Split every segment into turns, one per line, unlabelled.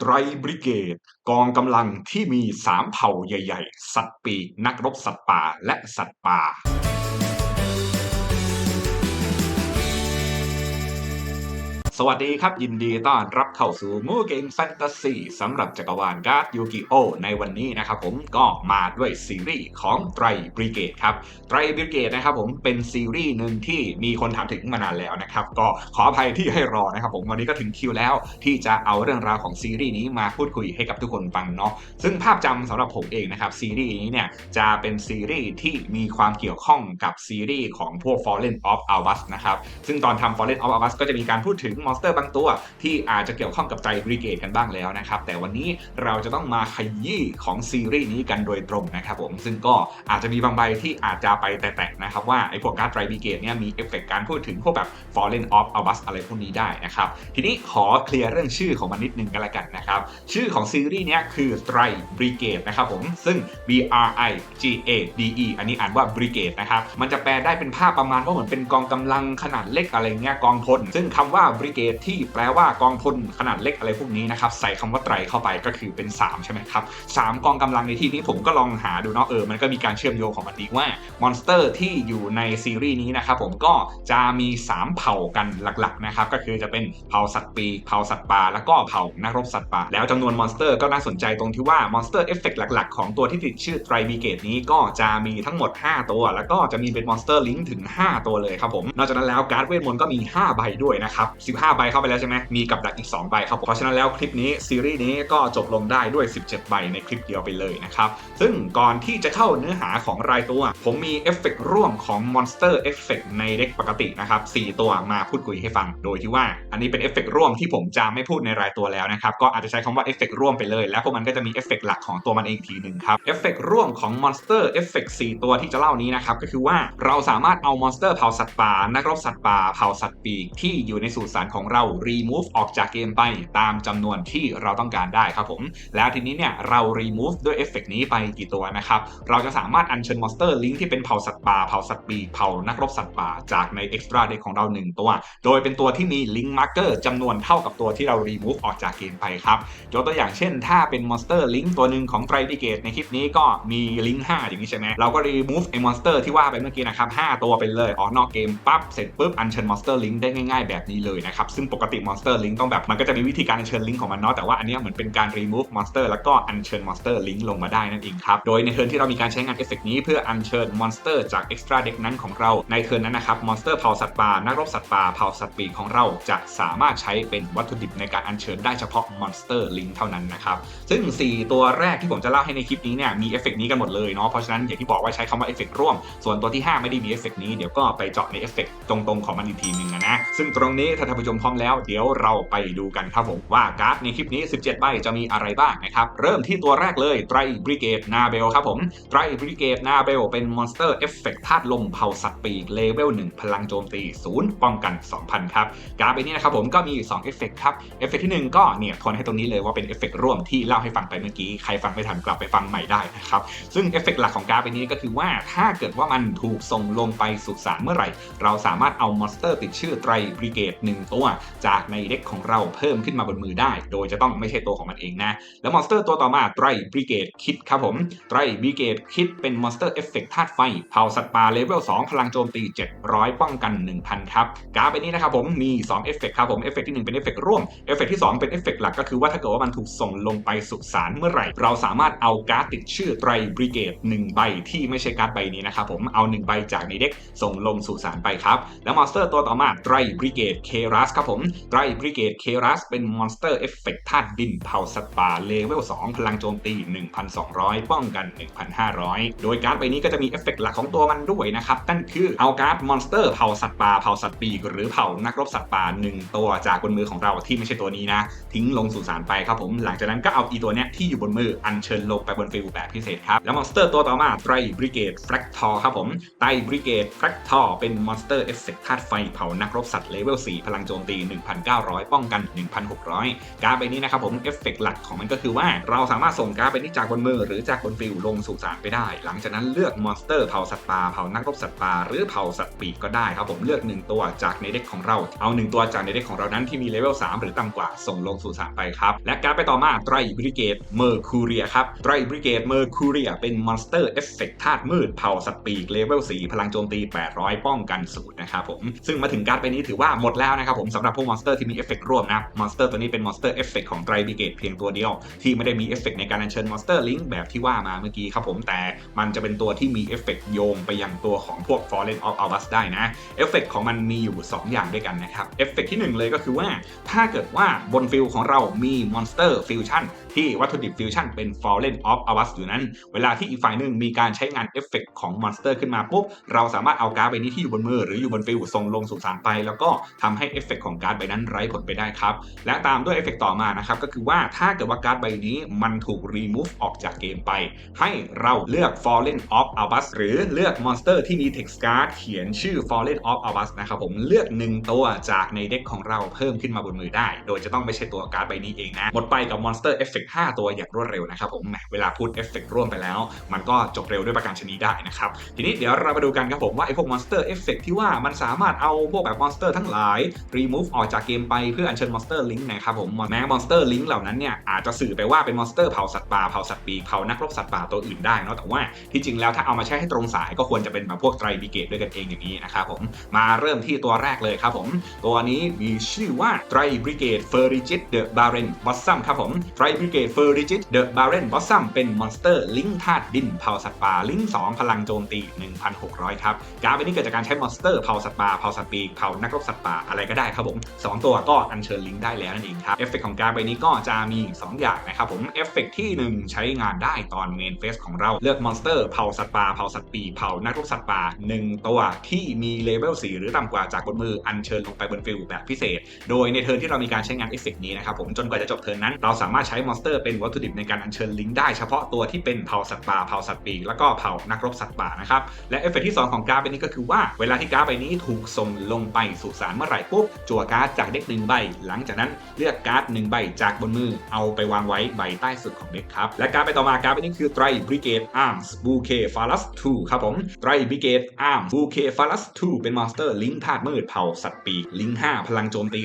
ไตรบริเกตกองกำลังที่มีสามเผ่าใหญ่ ๆ สัตว์ปีกนักรบสัตว์ป่าและสัตว์ป่า สวัสดีครับ ยินดีต้อนรับเข้าสู่มูเกมแฟนตาซีสำหรับจักรวาลการ์ดยูกิโอในวันนี้นะครับผมก็มาด้วยซีรีส์ของไตรบริเกตครับไตรบริเกตนะครับผมเป็นซีรีส์หนึ่งที่มีคนถามถึงมานานแล้วนะครับ ก็ขออภัยที่ให้รอนะครับผมวันนี้ก็ถึงคิวแล้ว ที่จะเอาเรื่องราวของซีรีส์นี้มาพูดคุยให้กับทุกคนฟังเนาะซึ่งภาพจำสำหรับผมเองนะครับซีรีส์นี้เนี่ยจะเป็นซีรีส์ที่มีความเกี่ยวข้องกับซีรีส์ของพวก Fallen of Albus นะครับซึ่งตอนทำ Fallen of Albus ก็จะมีการพูดถึงมอนสเตอร์บางตัว ที่อาจจะเกี่ยวข้องกับไตรบริเกตกันบ้างแล้วนะครับ แต่วันนี้เราจะต้องมาขยี้ของซีรีส์นี้กันโดยตรงนะครับผม ซึ่งก็อาจจะมีบางใบที่อาจจะไปแตะๆนะครับว่าไอ้พวกการ์ดไตรบริเกตเนี่ยมีเอฟเฟกการพูดถึงพวกแบบ Fallen of Albus อะไรพวกนี้ได้นะครับ ทีนี้ขอเคลียร์เรื่องชื่อของมันนิดนึงกันละกันนะครับ ชื่อของซีรีส์เนี้ยคือไตรบริเกตนะครับผม ซึ่ง B R I G A D E อันนี้อ่านว่าบริเกตนะครับ มันจะแปลได้เป็นภาพประมาณว่าเหมือนเป็นกองกำลังขนาดเล็กอะไรเงี้ยกองพล ซึ่งคำว่าบริเกตที่แปลว่ากองพลขนาดเล็กอะไรพวกนี้นะครับใส่คำว่าไตรเข้าไปก็คือเป็น 3 ใช่ไหมครับสามกองกำลังในที่นี้ผมก็ลองหาดูเนาะเออมันก็มีการเชื่อมโยงของมันดีว่ามอนสเตอร์ที่อยู่ในซีรีส์นี้นะครับผมก็จะมี 3 เผ่ากันหลักๆนะครับก็คือจะเป็นเผ่าสัตว์ปีเผ่าสัตว์ป่าแล้วก็เผ่านักรบสัตว์ป่าแล้วจำนวนมอนสเตอร์ก็น่าสนใจตรงที่ว่ามอนสเตอร์เอฟเฟกหลัก ๆ ของตัวที่ติดชื่อไตรบีเกตนี้ก็จะมีทั้งหมด 5 ตัว แล้วก็จะมีเป็นมอนสเตอร์ลิงก์ถึง 5 ตัวเลยครับผมนอกจากนั้นแล้วการ์ดเวทมนต์ก็มี 5 ใบด้วยนะครับ15ใบเข้าไปแล้วใช่ไหมมีกับดักอีก 2 ใบครับเพราะฉะนั้นแล้วคลิปนี้ซีรีส์นี้ก็จบลงได้ด้วย 17 ใบในคลิปเดียวไปเลยนะครับซึ่งก่อนที่จะเข้าเนื้อหาของรายตัว ผมมีเอฟเฟกร่วมของ Monster Effect ในเด็กปกตินะครับ4ตัวมาพูดคุยให้ฟัง โดยที่ว่าอันนี้เป็นเอฟเฟกร่วมที่ผมจะไม่พูดในรายตัวแล้วนะครับก็อาจจะใช้คำว่าเอฟเฟกร่วมไปเลย แล้วพวกมันก็จะมีเอฟเฟกหลักของตัวมันเองทีหนึ่งครับเอฟเฟกร่วมของ Monster Effect 4 ตัวที่จะเล่านี้นะครับก็คือว่าเราสามารถเอา Monster เผาสัตว์ป่านักรบสัตว์ป่าเผาสัตว์ปีกที่อยู่ในสูตรสารของเรา remove ออกจากเกมไปตามจำนวนที่เราต้องการได้ครับผม แล้วทีนี้เนี่ยเรา remove ด้วยเอฟเฟกนี้ไปกี่ตัวนะครับเราจะสามารถอัญเชิญ Monster Link ที่เป็นเผ่าสัตว์ป่าเผ่าสัตว์ปีกเผ่านักรบสัตว์ป่าจากใน Extra Deck ของเรา 1 ตัว โดยเป็นตัวที่มี Link Marker จำนวนเท่ากับตัวที่เรา remove ออกจากเกมไปครับยกตัวอย่างเช่น ถ้าเป็น Monster Link ตัวหนึ่งของ t r i b r i g a d e ในคลิปนี้ก็มี Link 5อย่างนี้ใช่ไหมเราก็ remove ไอ้ Monster ที่ว่าไปเมื่อกี้นะครับ5ตัวไปเลยออกนอกเกมปั๊บเสร็จปุ๊บอัญเชิญ Monster Link ได้ง่ายๆแบบนี้เลยนะครับครับซึ่งปกติ Monster Link ต้องแบบมันก็จะมีวิธีการอัญเชิญ Link ของมันเนาะแต่ว่าอันนี้เหมือนเป็นการ remove Monster แล้วก็อัญเชิญ Monster Link ลงมาได้นั่นเองครับโดยในเทิร์นที่เรามีการใช้งานเอฟเฟกนี้เพื่ออัญเชิญ Monster จาก Extra Deck นั้นของเราในเทิร์นนั้นนะครับ Monster เผ่าสัตว์ป่านักรบสัตว์ป่าเผ่าสัตว์ปีกของเราจะสามารถใช้เป็นวัตถุดิบในการอัญเชิญได้เฉพาะ Monster Link เท่านั้นนะครับซึ่ง 4 ตัวแรกที่ผมจะเล่าให้ในคลิปนี้เนี่ยมีเอฟเฟกนี้กันหมดเลยเนาะเพราะฉะนั้นอย่างที่บอกว่าใช้คำว่าเอฟเฟกร่วม ส่วนตัวที่ 5 ไม่ได้มีเอฟเฟกนี้เดี๋ยวก็ไปเจาะในเอฟเฟกตรงๆของมันอีกทีนึงนะซึ่งตรงนี้ถ้าท่านผู้ชมพร้อมแล้ว เดี๋ยวเราไปดูกันครับผมว่าการ์ดในคลิปนี้ 17 ใบจะมีอะไรบ้างนะครับ เริ่มที่ตัวแรกเลยไตรบริเกตนาเบลครับผมไตรบริเกตนาเบลเป็นมอนสเตอร์เอฟเฟกต์ธาตุลมเผาสัตว์ปีกเลเวล1พลังโจมตี 0 ป้องกัน 2,000 ครับ การ์ดใบนี้นะครับผมก็มี 2 เอฟเฟกต์ครับ เอฟเฟกต์ที่ 1 ก็เนี่ยทวนให้ตรงนี้เลยว่าเป็นเอฟเฟกต์ร่วมที่เล่าให้ฟังไปเมื่อกี้ใครฟังไม่ทันกลับไปฟังใหม่ได้นะครับซึ่งเอฟเฟกต์หลักของการ์ดใบนี้ก็คือว่าถ้าเกิดว่ามันถูกส่งลงไปสุสานเมื่อไหร่ เราสามารถเอามอนสเตอร์ติดชื่อไตรบริเกต1ตัวจากในเด็กของเราเพิ่มขึ้นมาบนมือได้ โดยจะต้องไม่ใช่ตัวของมันเองนะ แล้วมอนสเตอร์ตัวต่อมาไตรบริเกตคิดครับผมไตรบริเกตคิดเป็นมอนสเตอร์เอฟเฟกต์ธาตุไฟเผาสัตว์ป่าเลเวล2พลังโจมตี 700 ป้องกัน 1,000 ครับการ์ดนี้นะครับผมมี2เอฟเฟกต์ครับผมเอฟเฟกต์ที่ 1 เป็นเอฟเฟกต์ร่วมเอฟเฟกต์ที่ 2 เป็นเอฟเฟกต์หลักก็คือว่าถ้าเกิดว่ามันถูกส่งลงไปสุสานเมื่อไหร่ เราสามารถเอาการ์ดติดชื่อไตรบริเกต1ใบที่ไม่ใช่การ์ดใบนี้นะครับผมเอา1ใบจากในเด็กส่งลงสุสานไปครับแล้วมอนสเตอร์ตัวต่อมาไตรบริเกตเครัสครับผมไตรบริเกตเครัสเป็นมอนสเตอร์เอฟเฟกต์ธาตุดินเผาสัตว์ป่าเลเวล 2 พลังโจมตี 1,200 ป้องกัน 1,500 โดยการ์ดใบนี้ก็จะมีเอฟเฟกต์หลักของตัวมันด้วยนะครับ นั่นคือเอาการ์ดมอนสเตอร์เผาสัตว์ป่าเผาสัตว์ปีกหรือเผานักรบสัตว์ป่า 1 ตัวจากบนมือของเราที่ไม่ใช่ตัวนี้นะ ทิ้งลงสู่สารไปครับผมหลังจากนั้นก็เอาอีตัวเนี้ยที่อยู่บนมืออัญเชิญลงไปบนฟิลแบบพิเศษครับแล้วมอนสเตอร์ตัวต่อมาไตรบริเกตแฟรกทอร์ครับผมไตรบริเกตแฟกทอร์เป็นมอนสเตอร์เอฟเฟกต์ธาตุไฟเผานักรบสัตว์เลเวล4พลังโจมตี 1,900 ป้องกัน 1,600 การ์ดใบนี้นะครับผมเอฟเฟกต์หลักของมันก็คือว่าเราสามารถส่งการ์ดใบนี้จากบนมือ หรือจากบนฟิลลงสู่สารไปได้ หลังจากนั้นเลือกมอนสเตอร์เผาสัตว์ป่าเผานักรบสัตว์ป่าหรือเผาสัตว์ปีกก็ได้ครับผมเลือก 1 ตัวจากในเด็กของเราเอา 1 ตัวจากในเด็กของเรานั้นที่มีเลเวล3หรือต่ำกว่าส่งลงสู่สารไปครับและการ์ดไปต่อมาไตรบริเกตเมอร์คูเรียครับไตรบริเกตเมอร์คูเรียเป็นมอนสเตอร์เอฟเฟกต์ธาตุมืดเผาสัตว์ปีกเลเวล4พลังโจมตี 800 ป้องกันศูนย์นะครับผมซึ่งมาถึงการ์ดใบนี้ถือว่าหมดแล้วนะครับผมสำหรับพวกมอนสเตอร์ที่มีเอฟเฟกร่วมนะมอนสเตอร์ตัวนี้เป็นมอนสเตอร์เอฟเฟกของไตรบิเกตเพียงตัวเดียว ที่ไม่ได้มีเอฟเฟกในการอัญเชิญมอนสเตอร์ลิงก์แบบที่ว่ามาเมื่อกี้ครับผมแต่มันจะเป็นตัวที่มีเอฟเฟกโยงไปยังตัวของพวก Fallen of Albus ได้นะเอฟเฟกของมันมีอยู่ 2 อย่างด้วยกันนะครับเอฟเฟกที่ 1 เลยก็คือว่าถ้าเกิดว่าบนฟิลของเรามีมอนสเตอร์ฟิวชั่น ที่วัตถุดิบฟิวชั่นเป็น Fallen of Albus อยู่นั้น เวลาที่อีกฝ่ายหนึ่งมีการใช้งานเอฟเฟกต์ของมอนสเตอร์ขึ้นมาปุ๊บ เราสามารถเอาการ์ดใบนี้ที่อยู่บนมือ หรืออยู่บนฟิลส่งลงสู่สารไป แล้วก็ทำให้เอฟเฟกต์ของการ์ดใบนั้นไร้ผลไปได้ครับ และตามด้วยเอฟเฟกต์ต่อมานะครับ ก็คือว่าถ้าเกิดว่าการ์ดใบนี้มันถูก remove ออกจากเกมไป ให้เราเลือก Fallen of Albus หรือเลือกมอนสเตอร์ที่มี text card เขียนชื่อ Fallen of Albus นะครับผมเลือก1ตัวจากในเด็กของเราเพิ่มขึ้นมาบนมือได้ โดยจะต้องไม่ใช่ตัวการ์ดใบนี้เองนะหมดไปกับมอ5 ตัวอย่างรวดเร็วนะครับผมแหมเวลาพูดเอฟเฟกต์ร่วมไปแล้ว มันก็จบเร็วด้วยประการชนีได้นะครับทีนี้เดี๋ยวเรามาดูกันครับผมว่าไอ้พวกมอนสเตอร์เอฟเฟกที่ว่ามันสามารถเอาพวกแบบมอนสเตอร์ทั้งหลาย remove ออกจากเกมไปเพื่ออัญเชิญมอนสเตอร์ลิงก์นะครับผมแม้มอนสเตอร์ลิงก์เหล่านั้นเนี่ยอาจจะสื่อไปว่าเป็นมอนสเตอร์เผาสัตว์ป่าเผาสัตว์ปีกเผานักรบสัตว์ป่าตัวอื่นได้เนาะแต่ว่าที่จริงแล้วถ้าเอามาใช้ให้ตรงสายก็ควรจะเป็นแบบพวกไตรบิเกตด้วยกันเองอย่างนี้นะครับผมมาเริ่มที่ตัวแรกเลยครับผมตัวนี้มีชื่อว่าไตรบิเกตเฟอร์ริจิตเดอะบาร์เรนบอสซัมครับผมไตรบิเกตเฟอร์ริจิตเดอะบาร์เรนบอสซัมเป็นมอนสเตอร์ลิงธาตุดินเผาสัตว์ป่าลิง2พลังโจมตี 1,600 ครับ การ์ดใบนี้เกิดจากการใช้มอนสเตอร์เผาสัตว์ป่าเผาสัตว์ปีกเผานักรบสัตว์ป่าอะไรก็ได้ครับผม 2 ตัวก็อัญเชิญลิงได้แล้วนั่นเองครับ เอฟเฟกของการ์ดใบนี้ก็จะมี 2 อย่างนะครับผม เอฟเฟกที่ 1 ใช้งานได้ตอนเมนเฟสของเราเลือกมอนสเตอร์เผาสัตว์ป่าเผาสัตว์ปีกเผานักรบสัตว์ป่า 1 ตัวที่มีเลเวล4หรือต่ำกว่าจากบนมืออัญเชิญลงไปบนฟิลแบบพิเศษ โดยในเทิร์นที่เรามีการใช้งานเอฟเฟกนี้นะครับผมจนกว่าจะจบเทิร์นนั้นเราสามารถใช้มอนสเตอร์เป็นวัตถุดิบในการอัญเชิญลิงก์ได้เฉพาะตัวที่เป็นเผ่าสัตว์ป่าเผ่าสัตว์ปีกแล้วก็เผ่านักรบสัตว์ป่านะครับ และเอฟเฟกที่ 2 ของการ์ดใบนี้ก็คือว่าเวลาที่การ์ดใบนี้ถูกส่งลงไปสู่สารเมื่อไหร่ปุ๊บจั่วการ์ดจากเด็กหนึ่งใบ หลังจากนั้นเลือกการ์ดหนึ่งใบจากบนมือเอาไปวางไว้ใบใต้สุดของเด็กครับและการ์ดไปต่อมาการ์ดใบนี้คือไตรบริเกตอาร์มส์บูเคฟาลัส2ครับผมไตรบริเกตอาร์มบูเคฟาลัส2เป็นมอนสเตอร์ลิงธาตุมืดเผ่าสัตว์ปีกลิงค์5พลังโจมตี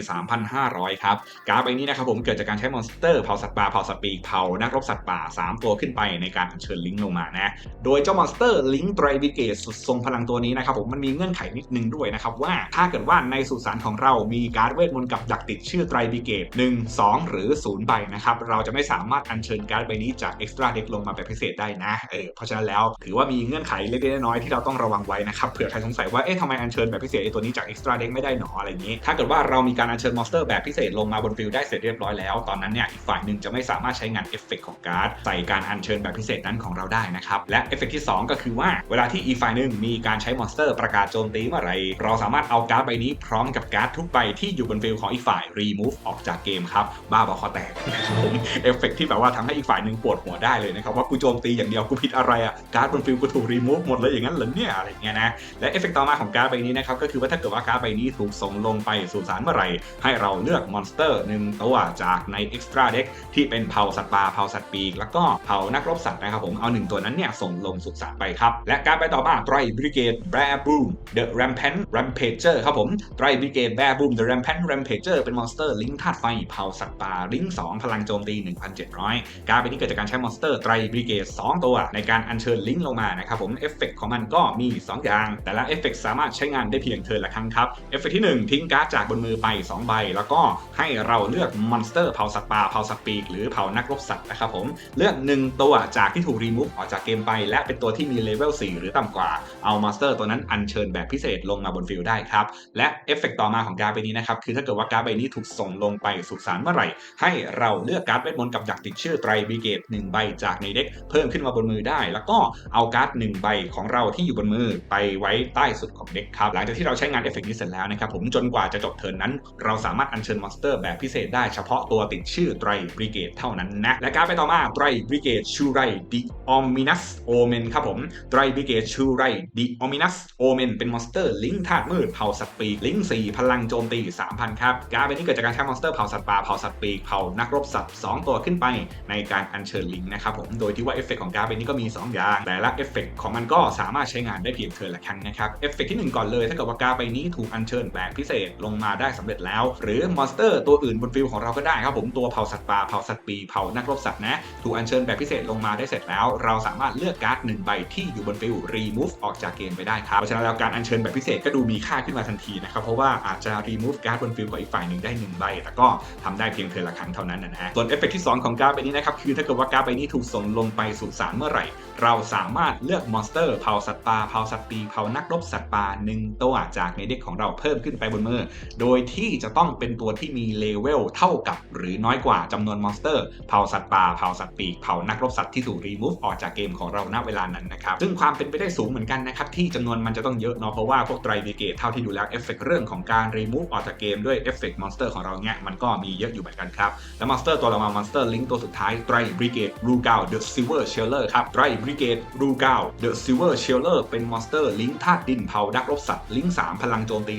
3,500 ครับการ์ดใบนี้นะครับผมเกิดจากการใช้มอนสเตอร์เผ่าสัตว์ป่าเผ่าสัตว์ปีกเผานักรบสัตว์ป่า 3 ตัวขึ้นไปในการอัญเชิญลิงลงมานะ โดยเจ้ามอนสเตอร์ลิงไตรบิเกตสุดทรงพลังตัวนี้นะครับผมมันมีเงื่อนไขนิดนึงด้วยนะครับว่าถ้าเกิดว่าในสุสานของเรามีการเวทมนต์กับดักติดชื่อไตรบิเกต1 2 หรือ0ใบนะครับเราจะไม่สามารถอัญเชิญการ์ดใบนี้จากเอ็กซ์ตร้าเด็กลงมาแบบพิเศษได้นะเออเพราะฉะนั้นแล้วถือว่ามีเงื่อนไขเล็กๆน้อยๆที่เราต้องระวังไว้นะครับเผื่อใครสงสัยว่าเอ๊ะทำไมอัญเชิญแบบพิเศษไอตัวนี้จากเอ็กซ์ตร้าเด็กไม่ได้หนออะไรอย่างนี้ ถ้าเกิดว่าเรามีการอัญเชิญมอนสเตอร์แบบพิเศษลงมาบนฟิลได้เสร็จเรียบร้อยแล้วตอนนั้นเนี่ยอีกฝ่ายหนึ่งจะไม่สามารถใช้งานเอฟเฟกของการ์ดใส่การอัญเชิญแบบพิเศษนั้นของเราได้นะครับ และเอฟเฟกที่ 2 ก็คือว่าเวลาที่อีกฝ่ายหนึ่งมีการใช้มอนสเตอร์ประกาศโจมตีเมื่อไร เราสามารถเอาการ์ดใบนี้พร้อมกับการ์ดทุกใบที่อยู่บนฟิลของอีกฝ่าย remove ออกจากเกมครับ บ้าบอคอแตกเอฟเฟกที่แบบว่าทำให้อีกฝ่ายหนึ่งปวดหัวได้เลยนะครับว่ากูโจมตีอย่างเดียวกูผิดอะไรอะการ์ดบนฟิลกูถูก remove หมดเลยอย่างนั้นเหรอเนี่ยอะไรเงี้ยนะและเอฟเฟกต่อมาของการ์ดใบนี้นะครับก็คือว่าถ้าเกิดว่าการ์ดใบนี้ถูกส่งลงไปสู่สารเมื่อไหร่ให้เราเลือกมอนสเตอร์หนึ่งตัวจากใน extra deck ที่เป็นเผ่าสัตว์ป่าเผ่าสัตว์ปีกแล้วก็เผ่านักรบสัตว์นะครับผมเอาหนึ่งตัวนั้นเนี่ยส่งลงสู่สารไปครับ และการไปต่อมาไตรบริเกตแบร์บูมเดอะแรมเพนแรมเพจเจอร์ครับผมไตรบริเกตแบร์บูมเดอะแรมเพนแรมเพจเจอร์เป็นมอนสเตอร์ลิงธาตุไฟเผ่าสัตว์ป่าลิง2พลังโจมตี 1,700 การไปนี้เกิดจากการใช้มอนสเตอร์ไตรบริเกต2ตัว ในการอัญเชิญลิงลงมานะครับผมเอฟเฟกของมันก็มี 2 อย่าง แต่ละเอฟเฟกสามารถใช้งานได้เพียงเทิร์นละครั้งครับเอฟเฟกที่ 1 ทิ้งการ์ดจากบนมือไป 2 ใบ แล้วก็ให้เราเลือกมอนสเตอร์เผ่าสัตว์ป่าเผ่าสัตว์ปีกหรือเผ่านักรบสัตว์นะครับผมเลือก 1 ตัวจากที่ถูกรีมูฟออกจากเกมไป และเป็นตัวที่มีเลเวล4หรือต่ำกว่าเอามอนสเตอร์ตัวนั้นอัญเชิญแบบพิเศษลงมาบนฟิลได้ครับและเอฟเฟกต่อมาของการ์ดใบนี้นะครับคือถ้าเกิดว่าการ์ดใบนี้ถูกส่งลงไปสู่สารเมื่อไหร่ ให้เราเลือกการ์ดเวทมนต์กับดักติดชื่อไตรบิเกต1ใบจากในเด็กเพิ่มขึ้นมาบนมือได้ แล้วก็เอาการ์ด1ใบของเราที่อยู่บนมือไปไว้ใต้สุดของเด็กครับหลังจากที่เราใช้งานเอฟเฟกนี้เสร็จแล้วนะครับผมจนกว่าจะจบเทิร์นนั้น เราสามารถอัญเชิญมอนสเตอร์แบบพิเศษได้เฉพาะตัวติดชื่อไตรบริเกตเท่านั้นนะและการไปต่อมาไตรบริเกตชูไรดิออมินัสโอเมนครับผมไตรบริเกตชูไรดิออมินัสโอเมนเป็นมอนสเตอร์ลิงธาตุมืดเผ่าสัตว์ปีกลิง4พลังโจมตี 3,000 ครับ การ์ดใบนี้เกิดจากการใช้มอนสเตอร์เผาสัตว์ป่าเผาสัตว์ปีกเผานักรบสัตว์2ตัวขึ้นไปในการอัญเชิญลิงนะครับผมโดยที่ว่าเอฟเฟกของการ์ดใบนี้ก็มี 2 อย่าง แต่ละเอฟเฟกของมันก็สามารถใช้งานได้เพียงเทิร์นละครั้งนะครับเอฟเฟกที่ 1 ก่อนเลยถ้าเกิดว่าการ์ดใบนี้ถูกอัญเชิญแบบพิเศษลงมาได้สำเร็จแล้ว หรือมอนสเตอร์ตัวอื่นบนฟิลของเราก็ได้ครับผมตัวเผาสัตว์ป่าเผาสัตว์ปีีเผานักรบสัตว์นะ ถูกอัญเชิญแบบพิเศษลงมาได้เสร็จแล้ว เราสามารถเลือกการ์ดหนึ่งใบที่อยู่บนฟิวรีมูฟออกจากเกมไปได้ครับเพราะฉะนั้นแล้วการอัญเชิญแบบพิเศษก็ดูมีค่าขึ้นมาทันทีนะครับเพราะว่าอาจจะรีมูฟการ์ดบนฟิวของอีกฝ่ายหนึ่งได้หนึ่งใบแต่ก็ทำได้เพียงเทิร์นละครั้งเท่านั้นนะฮะส่วนเอฟเฟกที่ 2 ของการ์ดใบนี้นะครับคือถ้าเกิดว่าการ์ดใบนี้ถูกส่งลงไปสู่สารเมื่อไหร่เราสามารถเลือกมอนสเตอร์เผาสัตว์ป่าเผาสัตว์ปีเผานักรบสัตว์ป่าหนึ่งตัวจากในเด็กของเราเพิ่มขึ้นไปบนมือ โดยที่จะต้องเป็นตัวที่มีเลเวลเท่ากับหรือน้อยกว่าจำนวนมอนสเตอร์เผาสัตว์ป่าเผาสัตว์ปีกเผานักรบสัตว์ที่ถูกรีมูฟออกจากเกมของเราณเวลานั้นนะครับซึ่งความเป็นไปได้สูงเหมือนกันนะครับที่จำนวนมันจะต้องเยอะเนาะเพราะว่าพวกไตรบิเกตเท่าที่ดูแล้วเอฟเฟกเรื่องของการรีมูฟออกจากเกมด้วยเอฟเฟกมอนสเตอร์ของเราเนี่ยมันก็มีเยอะอยู่เหมือนกันครับและมอนสเตอร์ตัวเรามามอนสเตอร์ลิงตัวสุดท้ายไตรบิเกตรูกาวเดอะซิลเวอร์เชลเลอร์ครับไตรบริเกตรูกาเดอะซิลเวอร์เชลเลอร์เป็นมอนสเตอร์ลิงธาตุดินเผานักรบสัตว์ลิง3พลังโจมตี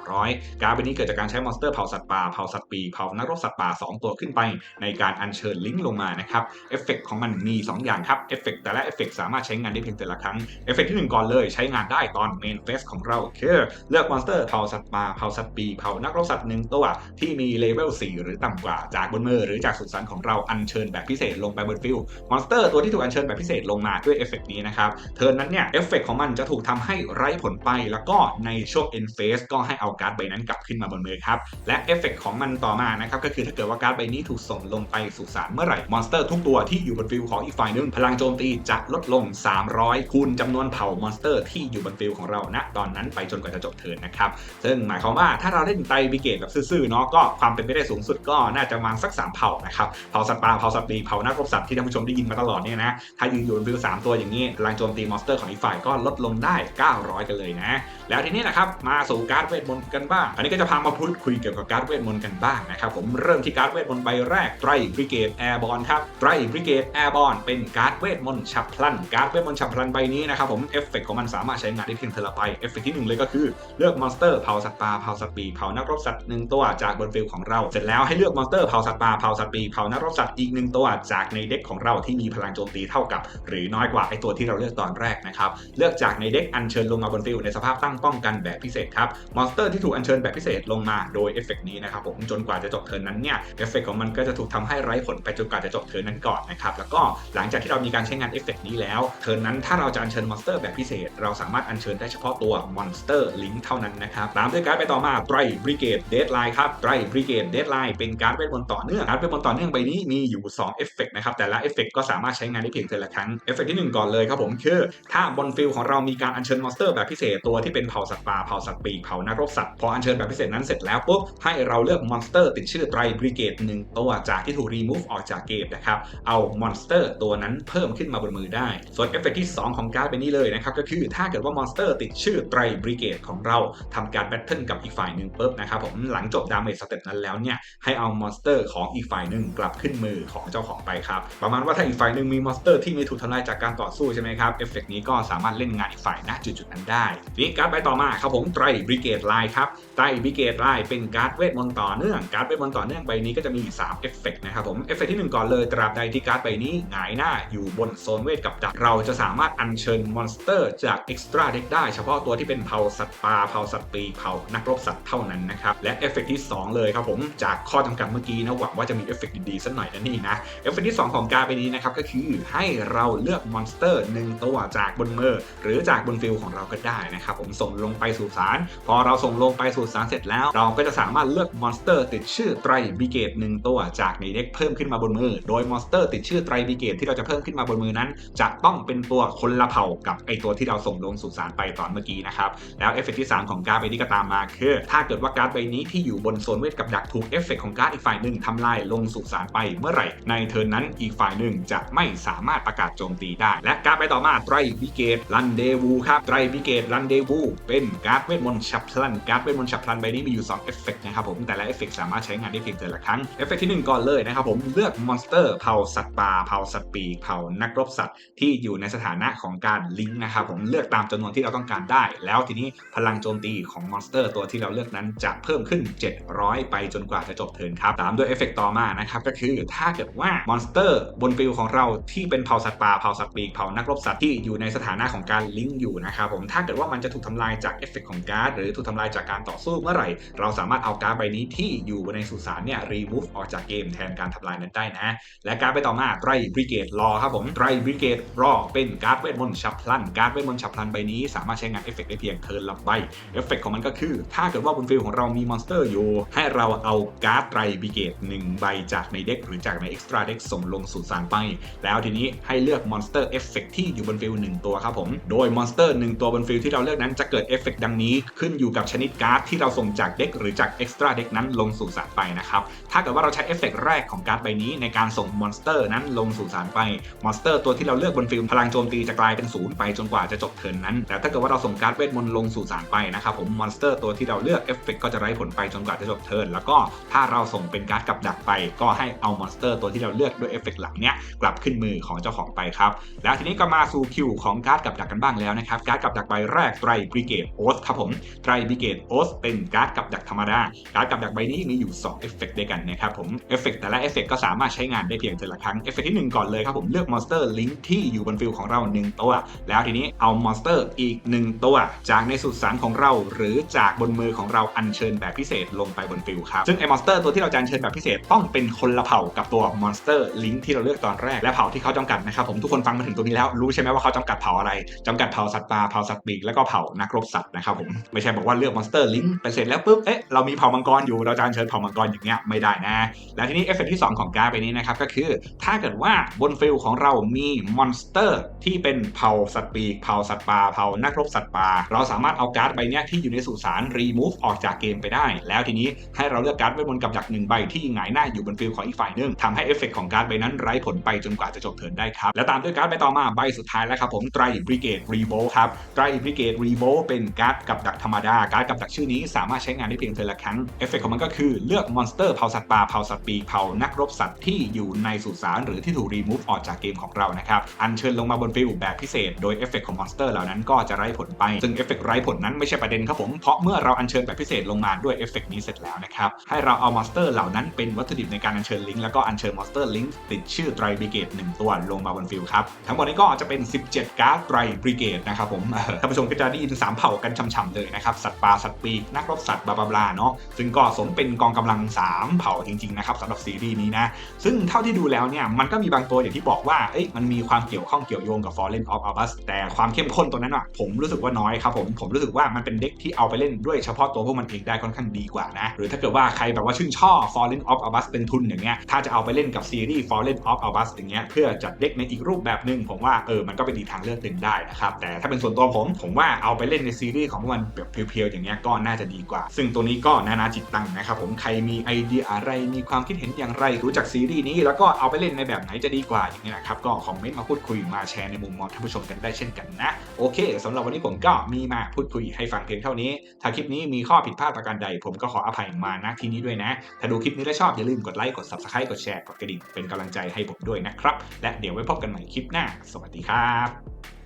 2,300 การ์ดใบนี้เกิดจากการใช้มอนสเตอร์เผาสัตว์ป่าเผาสัตว์ปีเผานักรบสัตว์ป่า 2 ตัวขึ้นไป ในการอัญเชิญลิงลงมานะครับเอฟเฟกของมันมี 2 อย่างครับเอฟเฟกแต่ละเอฟเฟกสามารถใช้งานได้เพียงแต่ละครั้งเอฟเฟกที่ 1 ก่อนเลยใช้งานได้ตอนเมนเฟสของเราคือเลือกมอนสเตอร์เผาสัตว์ป่าเผาสัตว์ปีเผานักรบสัตว์หนึ่งตัวที่มีเลเวล4หรือต่ำกว่าจากบนมือหรือจากสุสานของเราอัญเชิญแบบพิเศษลงไปบนฟิลมอนสเตอร์ตัวที่ถูกอัญเชิญแบบพิเศษลงมาด้วยเอฟเฟกนี้นะครับเทิร์นนั้นเนี่ยเอฟเฟกของมันจะถูกทำให้ไร้ผลไป แล้วก็ในช่วง end phase ก็ให้เอาการ์ดใบนั้นกลับขึ้นมาบนมือครับและเอฟเฟกของมันต่อมานะครับก็คือถ้าเกิดว่าการ์ดใบนี้ถูกส่งลงไปสู่สารเมื่อไหร่มอนสเตอร์ทุกตัวที่อยู่บนฟิลของอีกฝ่ายหนึงพลังโจมตีจะลดลง 300 คูณจำนวนเผ่ามอนสเตอร์ที่อยู่บนฟิลของเราณตอนนั้นไปจนกว่าจะจบเทิร์นนะครับซึ่งหมายความว่าถ้าเราเล่นไตบิเกตแบบซื่อๆเนาะก็ความเป็นไปได้สูงสุดก็น่าจะมาสัก3เผ่านะครับเผ่าสัตว์ป่าเผ่าสัตว์ปีเผ่านักรบสัตว์ที่ท่านผู้ชมได้ยินมาตลอดเนี่ยนะถ้ายืนอยู่บนฟิล3ตัวอย่างนี้พลังโจมตีมอนสเตอร์ของอีกฝ่ายก็ลดลงได้ 900 กันเลยนะ แล้วทีนี้นะครับมาสู่การ์ดเวทมนต์กันบ้าง อันนี้ก็จะพามาพูดคุยเกี่ยวกับการ์ดเวทมนต์กันบ้างนะครับผมเริ่มที่การ์ดเวทมนต์ใบแรกไตรบริเกตแอร์บอลครับไตรบริเกตแอร์บอลเป็นการ์ดเวทมนต์ฉับพลัน การ์ดเวทมนต์ฉับพลันใบนี้นะครับผมเอฟเฟกของมันสามารถใช้งานได้เพียงเทละใบเอฟเฟกที่หนึ่งเลยก็คือเลือกมอนสเตอร์เผาสัตว์ป่าเผาสัตว์ปีเผานักรบสัตว์หนึ่งตัวจากบนฟิลของเราเสร็จแล้วให้เลือกมอนสเตอร์เผาสัตว์ป่าเผาสัตว์ปีเผานักรบสัตว์อีกหนึ่งตัวจากในเด็กของเราที่มีพลังโจมตีเท่ากับหรือน้อยกว่าไอตัวที่เราเลือกตอนแรกนะครับเลือกจากในเด็กอัญเชิญลงมาบนฟิลในสภาพตั้งป้องกันแบบพิเศษครับมอนสเตอร์ที่ถูกอัญเชิญแบบพิเศษลงมาโดยเอฟเฟกนี้นะครับผมจนกว่าจะจบเทิร์นนั้นเนี่ยเอฟเฟกของมันก็จะถูกทำให้ไร้ผลไปจนกว่าจะจบเทิร์นนั้นก่อนนะครับแล้วก็หลังจากที่เรามีการใช้งานเอฟเฟกนี้แล้วเทิร์นนั้นถ้าเราจะอัญเชิญมอนสเตอร์แบบพิเศษ เราสามารถอัญเชิญได้เฉพาะตัวมอนสเตอร์ลิงเท่านั้นนะครับตามด้วยการ์ดไปต่อมาไตรบริเกตเดดไลน์ครับไตรบริเกตเดดไลน์เป็นการ์ดเวทมนต์ต่อเนื่องการ์ดเวทมนต์ต่อเนื่องใบนี้มีอยู่2เอฟเฟกนะครับแต่ละเอฟเฟกก็สามารถใช้งานได้เพียงเทิร์นละครั้งเอฟเฟกที่1ก่อนเลยครับผมคือถ้าบนฟิลของเรามีการอัญเชิญมอนสเตอร์แบบพิเศษตัวที่เป็นเผ่าสัตว์ป่าเผ่าสัตว์ปีกเผ่านักรบสัตว์พออัญเชิญแบบพิเศษนั้นเสร็จแล้วปุ๊บให้เราเลือกมอนสเตอร์ติดชื่อไตรบริเกตหนึ่งตัวจากที่ถูกรีมูฟออกจากเกมนะครับเอามอนสเตอร์ตัวนั้นเพิ่มขึ้นมาบนมือได้ ส่วนเอฟเฟกที่ 2 ของการ์ดเป็นนี้เลยนะครับก็คือถ้าเกิดว่ามอนสเตอร์ติดชื่อไตรบริเกตของเราทำการแบทเทิลกับอีกฝ่ายหนึ่งปุ๊บนะครับผมหลังจบดาเมจสเต็ปนั้นแล้วเนี่ยให้เอามอนสเตอร์ของอีกฝ่ายหนึ่งกลับขึ้นมือของเจ้าของไปครับประมาณว่าถ้าอีกฝ่ายหนึ่งมีมอนสเตอร์ที่มีถูกทำลายจากการต่อสู้ใช่ไหมครับเอฟเฟกนี้ก็สามารถเล่นงานอีกฝ่ายณจุดๆนั้นได้ทีนี้การ์ดใบต่อมาครับผมไตรบริเกตไลน์ครับไตรบริเกตไลน์เป็นการ์ดเวทมนต์ต่อเนื่องการ์ดเวทมนต์ต่อเนื่องใบนี้ก็จะมี3เอฟเฟกนะครับผมเอฟเฟกที่หนึ่งก่อนเลยตราบใดที่การ์ดใบนี้หงายหน้าอยู่บนโซนเวทกับดักเราจะสามารถอัญเชิญมอนสเตอร์จากเอ็กซ์ตร้าเด็กได้เฉพาะตัวที่เป็นเผ่าสัตว์ป่าเผ่าสัตว์ปีเผ่านักรบสัตว์เท่านั้นนะครับและเอฟเฟกที่สองเลยครับผมจากข้อจำกัดเมื่อกี้นะหวังว่าจะมีเอฟเฟกดีๆสักหน่อยนะนี่นะเอฟเฟกที่สองของการ์ดใบนี้นะครับก็คือให้เราเลือกมอนสเตอร์หนึ่งตัวจากบนมือหรือจากบนฟิลของเราก็ได้นะครับผมส่งลงไปสู่สาร พอเราส่งลงไปสู่สารเสร็จแล้ว เราก็จะสามารถเลือกมอนสเตอร์ ติดชื่อไตรบิเกตหนึ่งตัวจากในเด็กเพิ่มขึ้นมาบนมือ โดยมอนสเตอร์ ติดชื่อไตรบิเกตที่เราจะเพิ่มขึ้นมาบนมือนั้น จะต้องเป็นตัวคนละเผ่ากับไอตัวที่เราส่งลงสู่สารไปตอนเมื่อกี้นะครับแล้วเอฟเฟกที่ 3 ของการ์ดใบนี้ก็ตามมาคือ ถ้าเกิดว่าการ์ดใบนี้ที่อยู่บนโซนเวทกับดักถูกเอฟเฟกของการ์ดอีกฝ่ายหนึ่งทำลายลงสู่สารไปเมื่อไหร่ในเทิร์นนั้นอีกฝ่ายหนึ่งจะไม่สามารถประกาศโจมตีได้ และการ์ดใบต่อมาไตรบิเกตรันเดวูครับไตรบิเกตรันเดวูเป็นการ์ดเวทมนต์ฉับพลันการ์ดเวทมนต์ฉับพลันใบนี้มีอยู่2เอฟเฟกต์นะครับผมแต่ละเอฟเฟกต์สามารถใช้งานได้เพียงแต่ละครั้งเอฟเฟกต์ที่1ก่อนเลยนะครับผมเลือกมอนสเตอร์เผ่าสัตว์ป่าเผ่าสัตว์ปีกเผ่านักรบสัตว์ที่อยู่ในสถานะของการลิงก์นะครับผมเลือกตามจำนวนที่เราต้องการได้ แล้วทีนี้พลังโจมตีของมอนสเตอร์ตัวที่เราเลือกนั้นจะเพิ่มขึ้น 700 ไปจนกว่าจะจบเทิร์นครับตามด้วยเอฟเฟกต่อมานะครับก็คือถ้าเกิดว่ามอนสเตอร์บนฟิลของเราที่เป็นเผ่าสัตว์ป่าเผ่าสัตว์ปีกเผ่านักรบสัตว์ที่อยู่ในสถานะของการลิงก์อยู่นะครับผมถ้าเกิดว่ามันจะถูกทำลายจากเอฟเฟกของการ์ดหรือถูกทำลายจากการต่อสู้เมื่อไหร่ เราสามารถเอาการ์ดใบนี้ที่อยู่ในสุสานเนี่ยรีมูฟออกจากเกมแทนการทำลายนั้นได้นะ และการ์ดไปต่อมาไตรบริเกตรอครับผมไตรบริเกตรอเป็นการ์ดเวทมนต์ฉับพลันการ์ดเวทมนต์ฉับพลันใบนี้สามารถใช้งานเอฟเฟกได้เพียงเทิร์นละใบเอฟเฟกของมันก็คือ ถ้าเกิดว่าบนฟิลของเรามีมอนสเตอร์อยู่ให้เราเอาการ์ดไตรบริเกตหนึ่งใบจากในเด็กหรือจากในเอ็กซ์ตร้าเด็กส่งลงสู่สารไป แล้วทีนี้ให้เลือกมอนสเตอร์เอฟเฟกที่อยู่บนฟิลหนึ่งตัวครับผม โดยมอนสเตอร์หนึ่งตัวบนฟิลที่เราเลือกนั้นจะเกิดเอฟเฟกดังนี้ขึ้นอยู่กับชนิดการ์ดที่เราส่งจากเด็กหรือจากเอ็กซ์ตร้าเด็กนั้นลงสู่สารไปนะครับ ถ้าเกิดว่าเราใช้เอฟเฟกแรกของการ์ดใบนี้ในการส่งมอนสเตอร์นั้นลงสู่สารไป มอนสเตอร์ตัวที่เราเลือกบนฟิลพลังโจมตีจะกลายเป็นศูนย์ไปจนกว่าจะจบเทิร์นนั้น แต่ถ้าเกิดว่าเราส่งการ์ดเวทมนต์ลงสู่สารไปนะครับผม มอนสเตอร์ตัวที่เราเลือกเอฟเฟกก็จะไร้ผลไปจนกว่าจะจบเทิร์น แล้วก็ถ้าเราส่งเป็นการ์ดกับดักไป ก็ให้เอามอนสเตอร์ตัวที่เราเลือกด้วยเอฟเฟกหลังเนี้ยกลับขึ้นมือของเจ้าของไปครับ แล้วทีนี้ก็มาสู่คิวของการ์ดกับดักกันบ้างแล้วนะครับการ์ดกับดักใบแรกไตรบริเกตโอสครับผมไตรบริเกตโอสเป็นการ์ดกับดักธรรมดาการ์ดกับดักใบนี้มีอยู่2เอฟเฟกด้วยกันนะครับผมเอฟเฟกแต่ละเอฟเฟกก็สามารถใช้งานได้เพียงแต่ละครั้งเอฟเฟกที่ 1 ก่อนเลยครับผมเลือกมอนสเตอร์ลิงก์ที่อยู่บนฟิลของเรา 1 ตัว แล้วทีนี้เอามอนสเตอร์อีก 1 ตัว จากในสุสานของเราหรือจากบนมือของเราอัญเชิญแบบพิเศษลงไปบนฟิลครับซึ่งไอมอนสเตอร์ตัวที่เราจะอัญเชิญแบบพิเศษต้องเป็นคนละเผ่ากับตัวมอนสเตอร์ลิงที่เราเลือกตอนแรกและเผ่าที่เขาจำกัดนะครับผมทุกคนฟังมาถึงตรงนี้แล้วรู้ใช่ไหมว่าเขาจำกัดเผาอะไรจำกัดเผาสัตว์ป่าเผาสัตว์ปีกแล้วก็เผานักรบสัตว์นะครับผมไม่ใช่บอกว่าเลือกมอนสเตอร์ลิงไปเสร็จแล้วปุ๊บเอ๊ะเรามีเผามังกรอยู่เราจะเชิญเผามังกรอย่างเงี้ยไม่ได้นะ แล้วทีนี้เอฟเฟกที่ 2 ของการ์ดไปนี้นะครับก็คือถ้าเกิดว่าบนฟิลของเรามีมอนสเตอร์ที่เป็นเผาสัตว์ปีกเผาสัตว์ป่าเผานักรบสัตว์ป่าเราสามารถเอาการ์ดใบเนี้ยที่อยู่ในสุสานรีมูฟออกจากเกมไปได้ แล้วทีนี้ให้เราเลือกการ์ดไว้บนกับดักหนึ่งใบที่หงายหน้าอยู่บนฟิลของอีกฝ่ายหนึงทำให้เอฟเฟกของการ์ดใบนั้นไร้ผลไปจนกว่าจะจบเทิร์นได้ครับและตามด้วยการ์ดใบต่อมาใบสุดท้ายแล้วครับผมไตรบริเกตรีโบครับไตรบริเกตรีโบเป็นการ์ดกับดักธรรมดาการ์ดกับดักชื่อนี้สามารถใช้งานได้เพียงเทละครั้งเอฟเฟกของมันก็คือเลือกมอนสเตอร์เผาสัตว์ป่าเผาสัตว์ปีกเผานักรบสัตว์ที่อยู่ในสุสานหรือที่ถูกรีมูฟออกจากเกมของเรานะครับอัญเชิญลงมาบนฟิลแบบพิเศษโดยเอฟเฟกของมอนสเตอร์เหล่านั้นก็จะไร้ผลไปซึ่งเอฟเฟกไร้ผลนั้นไม่ใช่ประเด็นครับผมเพราะเมื่อเราอัญเชิญแบบพิเศษลงมาด้วยเอฟเฟกนี้เสร็จแล้วนะครับให้เราเอามอนสเตอร์เหล่านั้นเป็นวัตถุดิบในการอัญเชิญลิงก์แล้วก็อัญเชิญมอนสเตอร์ลิงก์ติดชื่อไตรบิเกตหนึ่งตัวลงมาบนฟิลครับ ทั้งหมดนี้ก็จะเป็น 17 การ์ดไตรบริเกตนะครับผมท่านผู้ชมก็จะได้ยินสามเผ่ากันช่ำๆเลยนะครับ สัตว์ป่าสัตว์ปีกนักรบสัตว์บลาบลาเนาะซึ่งก็สมเป็นกองกำลังสามเผ่าจริงๆนะครับสำหรับซีรีส์นี้นะ ซึ่งเท่าที่ดูแล้วเนี่ยมันก็มีบางตัวอย่างที่บอกว่าเอ้ยมันมีความเกี่ยวข้องเกี่ยวโยงกับ Fallen of Albus แต่ความเข้มข้นตัวนั้นอะผมรู้สึกว่าน้อยครับผมผมรู้สึกว่ามันเป็นเด็กที่เอาไปเล่นด้วยเฉพาะตัวพวกมันเองได้ค่อนข้างดีกว่านะหรือถ้าเกิดว่าใครแบบว่าชื่นชอบ Fallen of Albus เป็นทุนอย่างเงี้ยถ้าจะเอาไปเล่นกับซีรีส์ Fallen of Albus อย่างเงี้ยเพื่อจัดเด็กในอีกรูปแบบหนึ่งผมว่าเออมันก็เป็นอีกทางเลือกหนึ่งได้นะครับแต่ถ้าเป็นส่วนตัวผมผมว่าเอาไปเล่นในซีรีส์ของมันแบบเพียวๆอย่างเงี้ยก็น่าจะดีกว่า ซึ่งตัวนี้ก็นานาจิตตังนะครับผมใครมีไอเดียอะไรมีความคิดเห็นอย่างไรรู้จักซีรีส์นี้ แล้วก็เอาไปเล่นในแบบไหนจะดีกว่าอย่างเงี้ยนะครับก็คอมเมนต์มาพูดคุยมาแชร์ในมุมมองท่านผู้ชมกันได้เช่นกันนะโอเคสำหรับวันนี้ผมก็มีมาพูดคุยให้ฟังเพียงเท่านี้ ถ้าคลิปนี้มีข้อผิดพลาดประการใด ผมก็ขออภัยมาณที่นี้ด้วยนะ ถ้าดูคลิปนี้แล้วชอบอย่าลืมกดไลค์กด subscribe กดแชร์กดกระดิ่งเป็นกำลังใจให้ผมด้วยนะครับและเดี๋ยวไว้พบกันใหม่คลิปหน้า สวัสดีครับ